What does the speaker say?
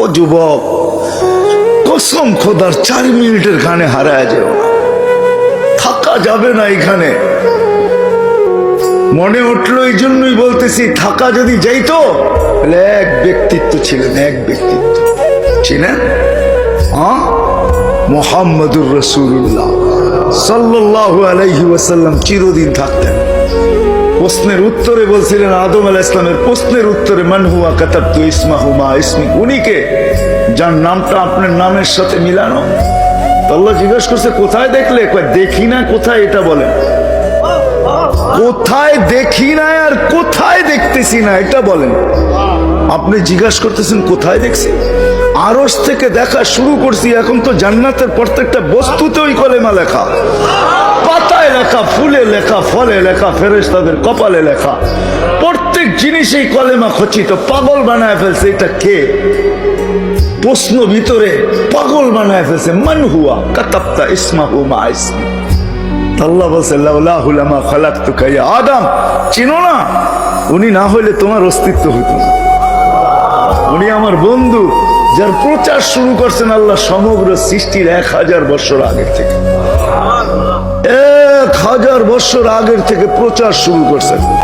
ও যুবক কসম খোদার চার মিনিটের গানে হারায় থাকা যাবে না এখানে। মনে উঠল এই জন্যই বলতেছি, থাকা যদি যাইতো এক ব্যক্তিত্ব ছিলেন, এক ব্যক্তিত্ব। ছিলেন মোহাম্মদুর রসুল্লাহ সাল্লাল্লাহু আলাইহি ওয়াসাল্লাম চিরদিন থাকতেন। প্রশ্নের উত্তরে বলছিলেন আদম আলাহ ইসলামের প্রশ্নের উত্তরে মানহুয়া কাতাবতু ইসমাহু মা ইসমিক? উনিকে যার নামটা আপনার নামের সাথে মিলানো। তো আল্লাহ জিজ্ঞেস করছে, কোথায় দেখলে? দেখি না কোথায় এটা বলেন কোথায় দেখি না আর কোথায় দেখতেছি না এটা বলেন। আপনি জিজ্ঞাসা করতেছেন, কোথায় দেখছি? আরস থেকে দেখা শুরু করছি, এখন তো জান্নাতের প্রত্যেকটা বস্তুতে ওই কলেমা লেখা। লেখা, ফুলে লেখা, ফলে লেখা, ফেরেশতাদের কপালে লেখা। প্রত্যেক জিনিসেই কলেমা খচিত, পাগল বানায় ফেলছে, এটা কে? প্রশ্ন ভিতরে পাগল বানায় ফেলছে, মান হুয়া কাতাপ্তা ইসমাহু মা ইসমি। আল্লাহ বলছে লাউলাহুলামা খালাকতুকা ইয়া আদম। চিনো না? উনি না হইলে তোমার অস্তিত্ব হইতো না। উনি আমার বন্ধু, যার প্রচার শুরু করছেন আল্লাহ সমগ্র সৃষ্টির এক হাজার বছর আগের থেকে। হাজার বছর আগের থেকে প্রচার শুরু করছেন